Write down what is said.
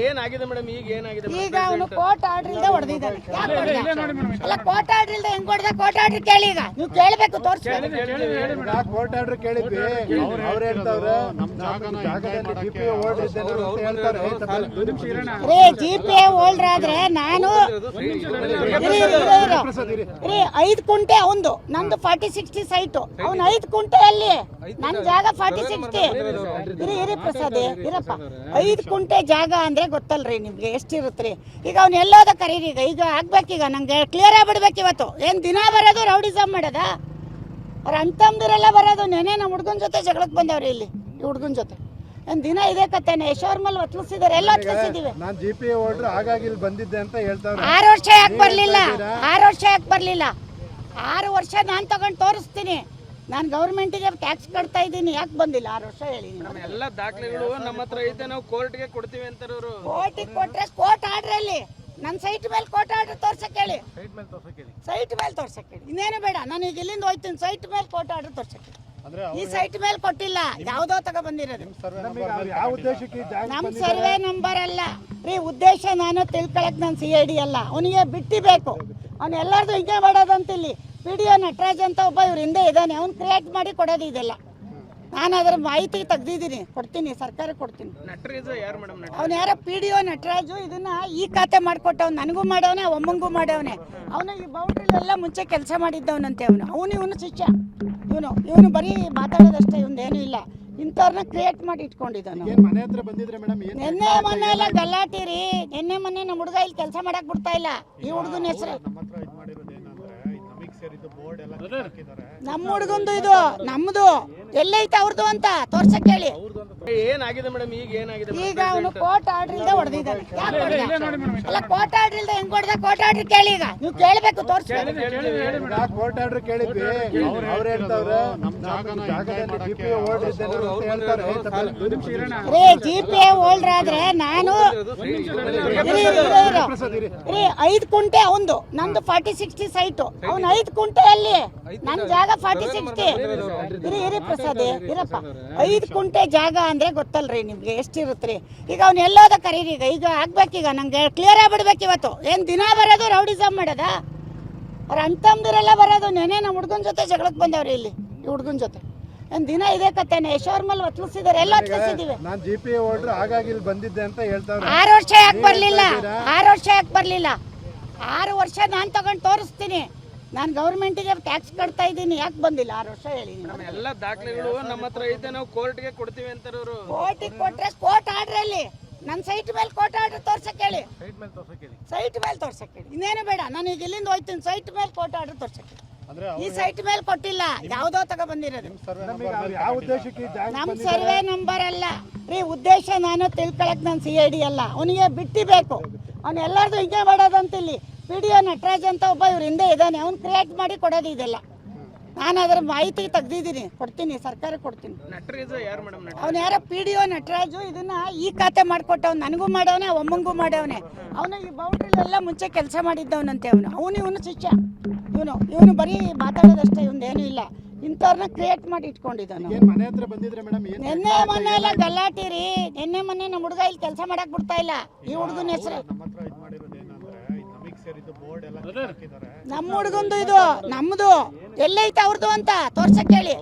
ಏನಾಗಿದೆ ಮೇಡಮ್? ಈಗ ಏನಾಗಿದೆ ಈಗ ಅವನು ಕೋರ್ಟ್ ಆರ್ಡರ್ ಇಲ್ಲದೆ ಹೊಡೆದಿದ್ದಾನೆ. ಅಲ್ಲ ಕೋರ್ಟ್ ಆರ್ಡರ್ ಇಲ್ಲದೆ ಹೆಂಗ್ ಹೊಡೆದ? ಕೋರ್ಟ್ ಆರ್ಡರ್ ಕೇಳಿ ಈಗ. ನೀವು ಕೇಳಬೇಕು ಕೋರ್ಟ್ ಆರ್ಡರ್ ಕೇಳಿದ್ವಿ. ಅವ್ರು ಹೇಳ್ತಾವ್ರೆ? ರೀ ಜಿ ಪಿ ಹೋಲ್ಡರ್ ಆದ್ರೆ ನಾನು. ರೀ ಐದ್ ಕುಂಟೆ ಅವಂದು. ನಂದು ಫಾರ್ಟಿ ಸಿಕ್ಸ್ಟಿ ಸೈಟು ಅವ್ನ ಐದು ಕುಂಟೆ ಅಲ್ಲಿ. ನನ್ ಜಾಗ ಫಾರ್ಟಿ ಸಿಕ್ಸ್ಟಿ ಇರಿ ಇರಿ ಪ್ರಸಾದ್ ಇರಪ್ಪ. ಐದು ಕುಂಟೆ ಜಾಗ ಅಂದ್ರೆ ಗೊತ್ತಲ್ರಿ ನಿಮ್ಗೆ. ಎಷ್ಟಿರುತ್ತ್ರಿ ಈಗ ಅವ್ನ ಎಲ್ಲೋದ ಕರೀರಿ. ಈಗ ಈಗ ಆಗ್ಬೇಕೀಗ. ನಂಗೆ ಕ್ಲಿಯರ್ ಆಗ್ಬಿಡ್ಬೇಕು ಇವತ್ತು. ಏನ್ ದಿನ ಬರೋದು ರೌಡಿಸಮ್ ಮಾಡೋದ? ಅವ್ರ ಅಂತಂದಿರೆಲ್ಲ ಬರೋದು ನೆನೆ ನಮ್ಮ ಹುಡ್ಗನ್ ಜೊತೆ ಜಗಳಕ್ಕೆ ಬಂದವ್ರಿ ಇಲ್ಲಿ ಈ ಹುಡ್ಗನ್ ಜೊತೆ. ಒಂದು ದಿನ ಇದೇ ಕತೆನೆ ಯಶೋರ್ ಮೇಲೆ ಒತ್ಲಿಸಿದಾರೆ ಎಲ್ಲ ಒತ್ತಲಿಸಿದೀವಿ ನಾನು ಜಿ ಪಿ ಓಲ್ಡ್ರು ಹಾಗಾಗಿ ಇಲ್ಲಿ ಬಂದಿದ್ದೆ ಅಂತ ಹೇಳ್ತಾರೆ ಆರು ವರ್ಷ ಯಾಕೆ ಬರಲಿಲ್ಲ? ಆರು ವರ್ಷ ಯಾಕೆ ಬರಲಿಲ್ಲ? ಆರು ವರ್ಷ ನಾನು ತಗೊಂಡು ತೋರಿಸ್ತೀನಿ. ನಾನು ಗೌರ್ಮೆಂಟಿಗೆ ಟ್ಯಾಕ್ಸ್ ಕಟ್ತಾ ಇದ್ದೀನಿ ಯಾಕೆ ಬಂದಿಲ್ಲ? ಆರು ವರ್ಷ ಹೇಳಿ ಎಲ್ಲ ದಾಖಲೆಗಳು ನಮ್ಮ ಹತ್ರ ಐತೆ ನಾವು ಕೋರ್ಟ್ಗೆ ಕೊಡ್ತೀವಿ ಅಂತಾರೆ ಕೋರ್ಟಿಗೆ ಕೊಟ್ರೆ ಕೋರ್ಟ್ ಆಡ್ರಲ್ಲಿ ಅಲ್ಲಿ ನನ್ನ ಸೈಟ್ ಮೇಲೆ ಕೋರ್ಟ್ ಆರ್ಡರ್ ತೋರ್ಸಕ್ ಹೇಳಿ. ಸೈಟ್ ಮೇಲೆ ತೋರ್ಸಕ್ ಹೇಳಿ. ಇನ್ನೇನು ಬೇಡ ನಾನು ಈಗ ಇಲ್ಲಿಂದ ಹೋಯ್ತೀನಿ ಸೈಟ್ ಮೇಲೆ ಕೋರ್ಟ್ ಆರ್ಡರ್ ತೋರ್ಸಕ್ ಅಂದ್ರೆ ಈ ಸೈಟ್ ಮೇಲೆ ಕೊಟ್ಟಿಲ್ಲ ಯಾವುದೋ ತಗ ಬಂದಿರೋದು. ನಮಗೆ ಅವ್ರು ಯಾವ ಉದ್ದೇಶಕ್ಕೆ ಈ ಜಾಗ ನಮ್ ಸರ್ವೆ ನಂಬರ್ ಅಲ್ಲ. ರೀ ಉದ್ದೇಶ ನಾನು ತಿಳ್ಕೊಳಕ್ ನಾನು ಸಿ ಐ ಡಿ ಅಲ್ಲ. ಅವನಿಗೆ ಬಿಟ್ಟಿ ಬೇಕು. ಅವ್ನು ಎಲ್ಲಾರ್ದು ಹಿಂಗೆ ಮಾಡೋದಂತ ಇಲ್ಲಿ ಪಿ ಡಿ ಒ ನಟರಾಜ್ ಅಂತ ಒಬ್ಬ ಇವ್ರ ಹಿಂದೆ ಇದ್ದಾನೆ. ಅವ್ನು ಕ್ರಿಯೇಟ್ ಮಾಡಿ ಕೊಡೋದು ಇದೆಲ್ಲ. ನಾನು ಅದರ ಮಾಹಿತಿ ತೆಗ್ದಿದ್ದೀನಿ. ಕೊಡ್ತೀನಿ ಸರ್ಕಾರ ಕೊಡ್ತೀನಿ. ಅವ್ನ ಯಾರ ಮೇಡಮ್ ನಟ? ಅವ್ನು ಯಾರೋ ಪಿ ಡಿ ಒ ನಟರಾಜು ಇದನ್ನ ಈ ಖಾತೆ ಮಾಡ್ಕೊಟ್ಟವ್ನು ನನಗೂ ಮಾಡವನೆ ಒಮ್ಮಂಗೂ ಮಾಡವನೆ. ಅವನು ಈ ಬೌಂಡ್ರಿಲೆಲ್ಲ ಮುಂಚೆ ಕೆಲಸ ಮಾಡಿದ್ದವನಂತೆ ಅವನು. ಅವನು ಇವನು ಶಿಷ್ಯ. ಇವನು ಇವನು ಬರೀ ಮಾತಾಡೋದಷ್ಟೇ ಏನು ಇಲ್ಲ. ಇಂಥವ್ರನ್ನ ಕ್ರಿಯೇಟ್ ಮಾಡಿ ಇಟ್ಕೊಂಡಿದ್ದಾನೆ ಏನ್ ಮನೆ ಹತ್ರ ಬಂದಿದ್ರೆ ಮೇಡಮ್ ಏನ್ ನಿನ್ನೆ ಮೊನ್ನೆ ಎಲ್ಲ ಗಲಾಟಿ ರೀ ನಿನ್ನೆ ಮೊನ್ನೆ ನಮ್ಮ ಹುಡುಗ ಇಲ್ಲಿ ಕೆಲಸ ಮಾಡಕ್ ಬಿಡ್ತಾ ಇಲ್ಲ. ಈ ಹುಡುಗನ ಹೆಸರು ನಮ್ಮ ಹುಡುಗಂದು ಇದು ನಮ್ದು. ಎಲ್ಲೈತೆ ಅವ್ರದ್ದು ಅಂತ ತೋರ್ಸಕ್ ಹೇಳಿ ಏನಾಗಿದೆ ಮೇಡಮ್ ಈಗ ಏನಾಗಿದೆ ಈಗ ಅವನು ಕೋರ್ಟ್ ಆರ್ಡರ್ ಹೊಡೆದಿದ್ದಾನೆ. ಯಾಕೆ ಹೊಡೆದ ಅಲ್ಲ ಕೋರ್ಟ್ ಆರ್ಡರ್ ಇಲ್ದೆ ಹೆಂಗ್ ಹೊಡೆದ? ಕೋರ್ಟ್ ಆರ್ಡರ್ ಕೇಳಿ ಈಗ. ನೀವು ಕೇಳಬೇಕು ತೋರಿಸ್ಬೇಕು. ಕೋರ್ಟ್ ಆರ್ಡರ್ ಕೇಳಿದ್ವಿ. ಅವ್ರು ಹೇಳ್ತಾವ್ರೆ ನಮ್ ಜಾಗದಲ್ಲಿ ಡಿ ಪಿ ಓಲ್ಡ್ ಅಂತ ಹೇಳ್ತಾರೆ. ರೀ ಜಿ ಪಿ ಹೋಲ್ಡರ್ ಆದ್ರೆ ನಾನು. ರೀ ಐದ್ ಕುಂಟೆ ಅವಂದು. ನಂದು ಫಾರ್ಟಿ ಸಿಕ್ಸ್ಟಿ ಸೈಟು ಅವ್ನು ಐದ್ ಕುಂಟೆ ಅಲ್ಲಿ. ನನ್ ಜಾಗ ಫಾರ್ಟಿ ಸಿಕ್ಸ್ಟಿ ಇರಿ ಇರಿ ಪ್ರಸಾದ್ ಇರಪ್ಪ. ಐದ್ ಕುಂಟೆ ಜಾಗ ಅಂದ್ರೆ ಗೊತ್ತಲ್ರಿ ನಿಮ್ಗೆ ಎಷ್ಟಿರುತ್ತ್ರಿ ಈಗ ಅವ್ನ ಎಲ್ಲೋದ ಕರೀರಿ. ಈಗ ಈಗ ಆಗ್ಬೇಕೀಗ ನಂಗೆ ಕ್ಲಿಯರ್ ಆಗ್ಬಿಡ್ಬೇಕು ಇವತ್ತು. ಏನ್ ದಿನ ಬರೋದು ರೌಡಿಸಮ್ ಮಾಡೋದ? ಅವ್ರ ಅಂತಮ್ದಿರೆಲ್ಲ ಬರೋದು ನೆನೆ ನಮ್ಮ ಹುಡ್ಗನ್ ಜೊತೆ ಜಗಳಕ್ಕೆ ಬಂದವ್ರಿ ಇಲ್ಲಿ ಈ ಹುಡ್ಗನ್ ಜೊತೆ. ಏನ್ ದಿನ ಇದೇ ಕತೆ ಯಶೋರ್ ಮೇಲೆ ಒತ್ಲಿಸಿದಾರೆ ಎಲ್ಲ ನಾನು ಜಿ ಪಿ ಹಾಗಾಗಿ ಇಲ್ಲಿ ಬಂದಿದ್ದೆ ಅಂತ ಹೇಳ್ತಾರೆ ಆರು ವರ್ಷ ಯಾಕೆ ಬರಲಿಲ್ಲ? ಆರು ವರ್ಷ ಯಾಕೆ ಬರಲಿಲ್ಲ? ಆರು ವರ್ಷ ನಾನು ತಗೊಂಡು ತೋರಿಸ್ತೀನಿ. ನಾನು ಗೌರ್ಮೆಂಟಿಗೆ ಟ್ಯಾಕ್ಸ್ ಕಟ್ತಾ ಇದ್ದೀನಿ ಯಾಕೆ ಬಂದಿಲ್ಲ? ಆರು ವರ್ಷ ಹೇಳಿ ಎಲ್ಲ ದಾಖಲೆಗಳು ನಮ್ಮ ಹತ್ರ ಐತೆ ನಾವು ಕೋರ್ಟ್ಗೆ ಕೊಡ್ತೀವಿ ಅಂತಾರೆ ಕೋರ್ಟಿಗೆ ಕೊಟ್ರೆ ಕೋರ್ಟ್ ಆರ್ಡ್ರ್ ಅಲ್ಲಿ ನನ್ನ ಸೈಟ್ ಮೇಲೆ ಕೋರ್ಟ್ ಆರ್ಡರ್ ತೋರ್ಸಕ್ಕೆ ಹೇಳಿ. ಸೈಟ್ ಮೇಲೆ ತೋರ್ಸಕ್ಕೆ ಹೇಳಿ. ಇನ್ನೇನು ಬೇಡ ನಾನು ಈಗ ಇಲ್ಲಿಂದ ಹೋಯ್ತೀನಿ ಸೈಟ್ ಮೇಲೆ ಕೋರ್ಟ್ ಆರ್ಡರ್ ತೋರ್ಸಕ್ಕೆ ಅಂದ್ರೆ ಈ ಸೈಟ್ ಮೇಲೆ ಕೊಟ್ಟಿಲ್ಲ ಯಾವುದೋ ತಗ ಬಂದಿರೋದು. ನಮ್ಮ ಸರ್ವೆ ನಂಬರ್ ಅಲ್ಲ. ರೀ ಉದ್ದೇಶ ನಾನು ತಿಳ್ಕೊಳಕ್ ನಾನು ಸಿ ಐ ಡಿ ಅಲ್ಲ. ಅವನಿಗೆ ಬಿಟ್ಟಿ ಬೇಕು. ಅವ್ನು ಎಲ್ಲಾರ್ದು ಹಿಂಗೆ ಮಾಡೋದಂತ ಇಲ್ಲಿ ಪಿ ಡಿ ಒ ನಟರಾಜ್ ಅಂತ ಒಬ್ಬ ಇವ್ರ ಹಿಂದೆ ಇದ್ದಾನೆ. ಅವ್ನು ಕ್ರಿಯೇಟ್ ಮಾಡಿ ಕೊಡೋದು ಇದೆಲ್ಲ. ನಾನು ಅದರ ಮಾಹಿತಿ ತೆಗ್ದಿದ್ದೀನಿ. ಕೊಡ್ತೀನಿ ಸರ್ಕಾರ ಕೊಡ್ತೀನಿ. ಅವ್ನು ಯಾರೋ ಪಿ ಡಿ ಒ ನಟರಾಜು ಇದನ್ನ ಈ ಖಾತೆ ಮಾಡ್ಕೊಟ್ಟವ್ ನನಗೂ ಮಾಡವನೆ ಒಮ್ಮಂಗೂ ಮಾಡವನೆ. ಅವನು ಈ ಬೌಂಡ್ರಿಲೆಲ್ಲ ಮುಂಚೆ ಕೆಲಸ ಮಾಡಿದ್ದವನಂತೆ ಅವನು. ಅವನು ಇವನು ಶಿಷ್ಯ. ಇವನು ಇವನು ಬರೀ ಮಾತಾಡೋದಷ್ಟೇ ಇವನ್ದೇನು ಇಲ್ಲ. ಇಂಥವ್ರನ್ನ ಕ್ರಿಯೇಟ್ ಮಾಡಿ ಇಟ್ಕೊಂಡಿದ್ದಾನು ಏನ್ ಏನ್ ನಿನ್ನೆ ಮೊನ್ನೆ ಎಲ್ಲ ಗಲಾಟೆ ರೀ. ನಿನ್ನೆ ಮೊನ್ನೆ ನಮ್ಮ ಹುಡುಗ ಇಲ್ಲಿ ಕೆಲಸ ಮಾಡಕ್ ಬಿಡ್ತಾ ಇಲ್ಲ. ಈ ಹುಡುಗನ ಹೆಸರು? ನಮ್ಮ ಹುಡುಗಂದು ಇದು ನಮ್ದು ಎಲ್ಲೈತೆ ಅವ್ರದ್ದು ಅಂತ ತೋರ್ಸಕ್ಕೆ ಹೇಳಿ.